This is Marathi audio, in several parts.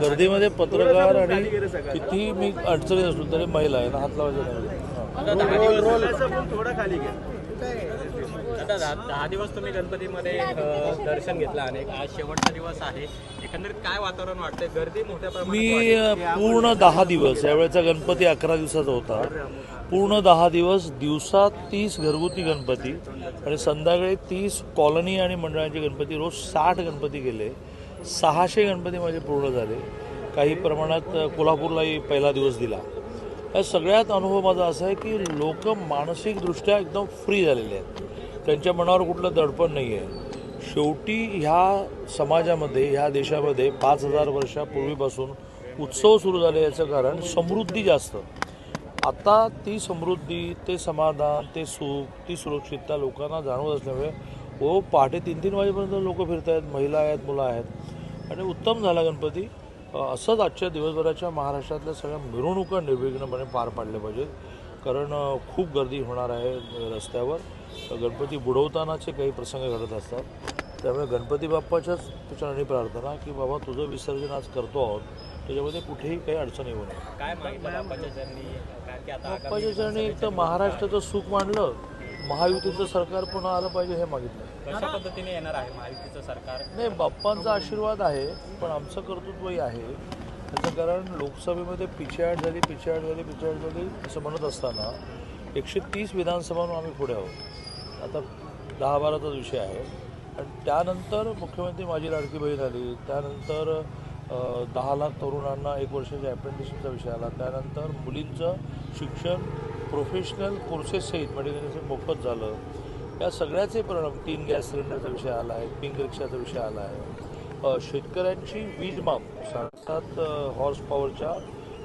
गर्दीमध्ये पत्रकार आणि कितीही मी अडचणीत असलो तरी महिला आहे ना हात लावायचा दहा दिवस थोडा खाली घ्या आता दहा दहा दिवस तुम्ही गणपतीमध्ये दर्शन घेतलं अनेक आज शेवटचा दिवस आहे. एकंदरीत काय वातावरण वाटतंय? गर्दी मोठ्या प्रमाणात मी पूर्ण दहा दिवस यावेळेचा गणपती अकरा दिवसाचा होता. पूर्ण दहा दिवस दिवसात तीस घरगुती गणपती आणि संध्याकाळी तीस कॉलनी आणि मंडळांचे गणपती रोज साठ गणपती गेले. सहाशे गणपती माझे पूर्ण झाले. काही प्रमाणात कोल्हापूरलाही पहिला दिवस दिला. या सगळ्यात अनुभव माझा असा आहे की लोक मानसिकदृष्ट्या एकदम फ्री झालेले आहेत. त्यांच्या मनावर कुठलं दडपण नाही आहे शेवटी ह्या समाजामध्ये ह्या देशामध्ये पाच हजार वर्षापूर्वीपासून उत्सव सुरू झाले याचं कारण समृद्धी जास्त. आता ती समृद्धी ते समाधान ते सुख ती सुरक्षितता लोकांना जाणवत असल्यामुळे ओ पहाटे तीन तीन वाजेपर्यंत लोक फिरत आहेत महिला आहेत मुलं आहेत. आणि उत्तम झाला गणपती. असंच आजच्या दिवसभराच्या महाराष्ट्रातल्या सगळ्या मिरवणुका निर्विघ्नपणे पार पाडल्या पाहिजेत. कारण खूप गर्दी होणार आहे रस्त्यावर. गणपती बुडवतानाचे काही प्रसंग घडत असतात. त्यामुळे गणपती बाप्पाच्याच चरणी प्रार्थना की बाबा तुझं विसर्जन आज करतो आहोत. त्याच्यामध्ये कुठेही काही अडचण येऊ नये बाप्पाच्या चरणी? एक तर महाराष्ट्राचं सुख मांडलं महायुतीचं सरकार पुन्हा आलं पाहिजे हे मागितलं. कशा पद्धतीने येणार आहे महायुतीचं सरकार? नाही बाप्पांचा आशीर्वाद आहे पण आमचं कर्तृत्वही आहे. त्याचं कारण लोकसभेमध्ये पिछेहाट झाली पिछेहाट झाली पिछेहाट झाली असं म्हणत असताना एकशे तीस विधानसभांवर आम्ही पुढे आहोत. आता दहा बाराचाच विषय आहे. आणि त्यानंतर मुख्यमंत्री माझी लाडकी बहीण आली त्यानंतर दहा लाख तरुणांना एक वर्षाच्या अप्रेंटिसशिपचा विषय आला त्यानंतर मुलींचं शिक्षण प्रोफेशनल कोर्सेससहित मेडिकल मोफत झालं या सगळ्याचे परिणाम तीन गॅस सिलेंडरचा विषय आला आहे पिंक रिक्षाचा विषय आला आहे. शेतकऱ्यांची वीज माप साडेसात हॉर्स पॉवरच्या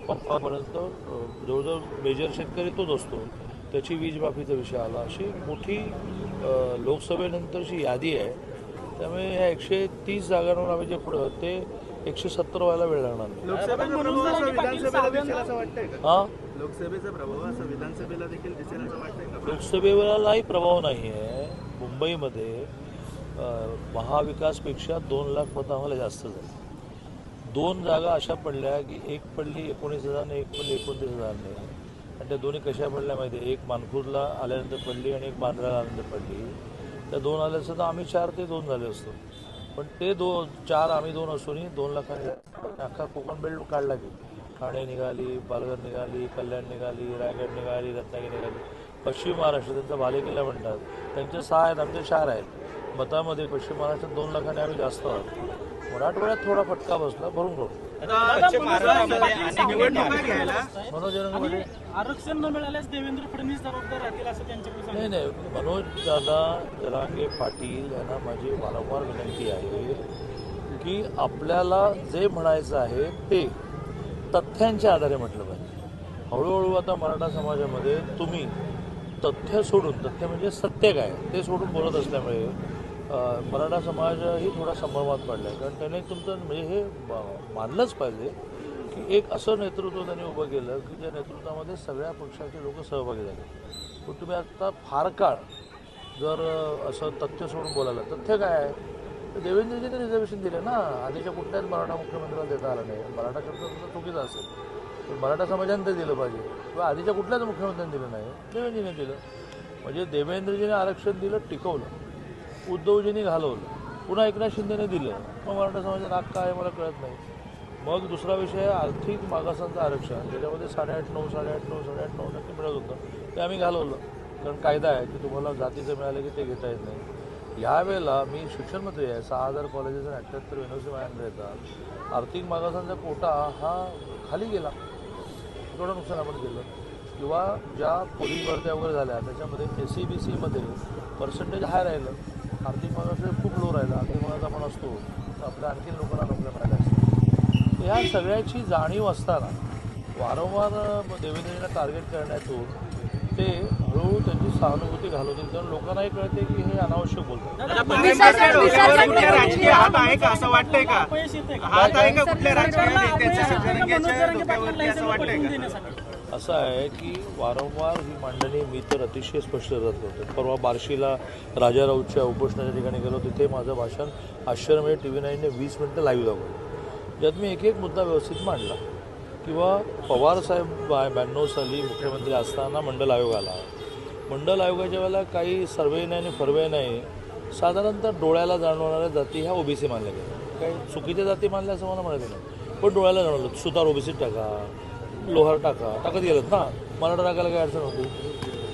पंपापर्यंत जवळजवळ मेजर शेतकरी तोच असतो. त्याची वीज माफीचा विषय आला. अशी मोठी लोकसभेनंतरची यादी आहे. त्यामुळे ह्या एकशे तीस जागांवर आम्ही जे पुढं ते एकशे सत्तर व्हायला वेळ लागणार नाही. लोकसभेचा प्रभाव हां? नाही आहे. मुंबईमध्ये महाविकासपेक्षा दोन लाख मतं आम्हाला जास्त झाली. दोन जागा अशा पडल्या की एक पडली एकोणीस हजारने एक पडली एकोणतीस हजारने आणि त्या दोन्ही कशा पडल्या माहिती आहे? एक मानखुर्दला आल्यानंतर पडली आणि एक बांद्राला आल्यानंतर पडली. त्या दोन आल्या असतं तर आम्ही चार ते दोन झाले असतो. पण ते दोन चार आम्ही दोन असूनही दोन लाखांनी अख्खा कोकण बेल्ट काढला की. ठाणे निघाली पालघर निघाली कल्याण निघाली रायगड निघाली रत्नागिरी निघाली. पश्चिम महाराष्ट्र त्यांचा बालेकिल्ला म्हणतात. त्यांचे सहा आहेत आमचे चार आहेत. मतामध्ये पश्चिम महाराष्ट्रात दोन लाखांनी आम्ही जास्त आहोत. मराठवाड्यात थोडा फटका बसला भरून मनोज आरक्षण न मिळाल्यास देवेंद्र फडणवीस जबाबदार राहतील असं त्यांच्याकडे नाही नाही. मनोज दादा जरांगे पाटील यांना माझी वारंवार विनंती आहे की आपल्याला जे म्हणायचं आहे ते तथ्यांच्या आधारे म्हटलं पाहिजे. हळूहळू आता मराठा समाजामध्ये तुम्ही तथ्य सोडून तथ्य म्हणजे सत्य काय ते सोडून बोलत असल्यामुळे मराठा समाजही थोडा संभ्रमात पडला आहे कारण त्याने तुमचं म्हणजे हे मानलंच पाहिजे की एक असं नेतृत्व त्यांनी उभं केलं की त्या नेतृत्वामध्ये सगळ्या पक्षाचे लोक सहभागी झाले. पण तुम्ही आता फार काळ जर असं तथ्य सोडून बोलायला तथ्य काय आहे? तर देवेंद्रजीने रिझर्वेशन दिलं ना. आधीच्या कुठल्याच मराठा मुख्यमंत्र्याला देता आलं नाही. मराठा शब्द तर चुकीचं असेल. तर मराठा समाजाने ते दिलं पाहिजे. किंवा आधीच्या कुठल्याच मुख्यमंत्र्यांनी दिलं नाही. देवेंद्रजीने दिलं. म्हणजे देवेंद्रजीने आरक्षण दिलं टिकवलं. उद्धवजींनी घालवलं. पुन्हा एकनाथ शिंदेने दिलं. मग मराठा समाजात राग काय आहे मला कळत नाही. मग दुसरा विषय आहे आर्थिक मागासांचं आरक्षण. ज्याच्यामध्ये साडेआठ नऊ साडेआठ नऊ साडेआठ नऊ टक्के मिळत होतं. ते आम्ही घालवलं. कारण कायदा आहे की तुम्हाला जातीचं मिळालं की ते घेता येत नाही. यावेळेला मी शिक्षणमंत्री आहे. सहा हजार कॉलेजेस आणि अठ्ठ्याहत्तर युनिव्हर्सिटी माझ्याकडे येतात. आर्थिक मागासांचा कोटा हा खाली गेला. थोडं नुकसान आपण केलं. किंवा ज्या पोलीस भरत्या वगैरे झाल्या त्याच्यामध्ये एस सी बी सीमध्ये पर्सेंटेज हाय राहिलं. आर्थिक मागास खूप लो राहिलं. आर्थिक मागास आपण असतो. तर आपल्या आणखी लोकांना नोकऱ्या मिळाल्या असतात ह्या सगळ्याची जाणीव असताना वारंवार देवेंद्रजींना टार्गेट करण्यातून ते हळूहळू त्यांची सहानुभूती घालवतील. कारण लोकांनाही कळते की हे अनावश्यक बोलतात. नेत्यावर कुठल्या राजकीय हात आहे का? असं वाटतंय का? अपयश येते का? हात आहे का कुठल्या राजकीय असं आहे की वारंवार ही मांडणी मी तर अतिशय स्पष्ट करत होतो. परवा बार्शीला राजा राऊतच्या उपोषणाच्या ठिकाणी गेलो तिथे माझं भाषण आश्चर्यमध्ये टी व्ही नाईनने वीस मिनटं लाईव्ह दाखवलं ज्यात मी एक एक मुद्दा व्यवस्थित मांडला. किंवा पवारसाहेब बाय ब्याण्णव साली मुख्यमंत्री असताना मंडल आयोग आला. मंडल आयोगाच्या वेळेला काही सर्वे नाही आणि फर्वे नाही साधारणतः डोळ्याला जाणवणाऱ्या जाती ह्या ओबीसी मानल्या गेल्या. काही चुकीच्या जाती मानल्या असं मला म्हणायचं नाही. पण डोळ्याला जाणवलं सुतार ओबीसी टाका लोहार टाका. टाकत गेलं ना? मराठा टाकायला काही अडचण होती.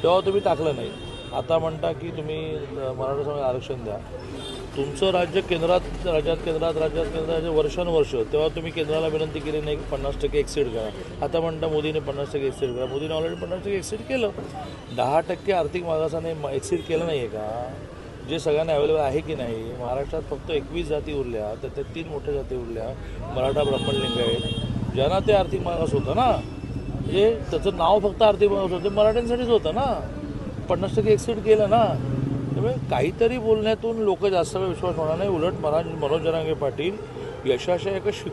तेव्हा तुम्ही टाकलं नाही. आता म्हणता की तुम्ही मराठा समाज आरक्षण द्या. तुमचं राज्य केंद्रात राज्यात केंद्रात राज्यात केंद्रात वर्षानुवर्ष. तेव्हा तुम्ही केंद्राला विनंती केली नाही की पन्नास टक्के एक्सिड करा. आता म्हणता मोदीने पन्नास टक्के एक्सिड करा. मोदीने ऑलरेडी पन्नास टक्के एक्सिड केलं. दहा टक्के आर्थिक मागासाने एक्सिड केलं नाही आहे का? जे सगळ्यांना अवेलेबल आहे की नाही? महाराष्ट्रात फक्त एकवीस जाती उरल्या तर त्या तीन मोठ्या जाती उरल्या. मराठा ब्राह्मण लिंगायत ज्यांना ते आर्थिक मागास होतं ना म्हणजे त्याचं नाव फक्त आर्थिक मागास होतं ते मराठ्यांसाठीच होतं ना. पन्नास टक्के एक्सिट केलं ना. त्यामुळे काहीतरी बोलण्यातून लोक जास्त वेळ विश्वास होणार नाही. उलट मला मनोज जरांगे पाटील यशाच्या एका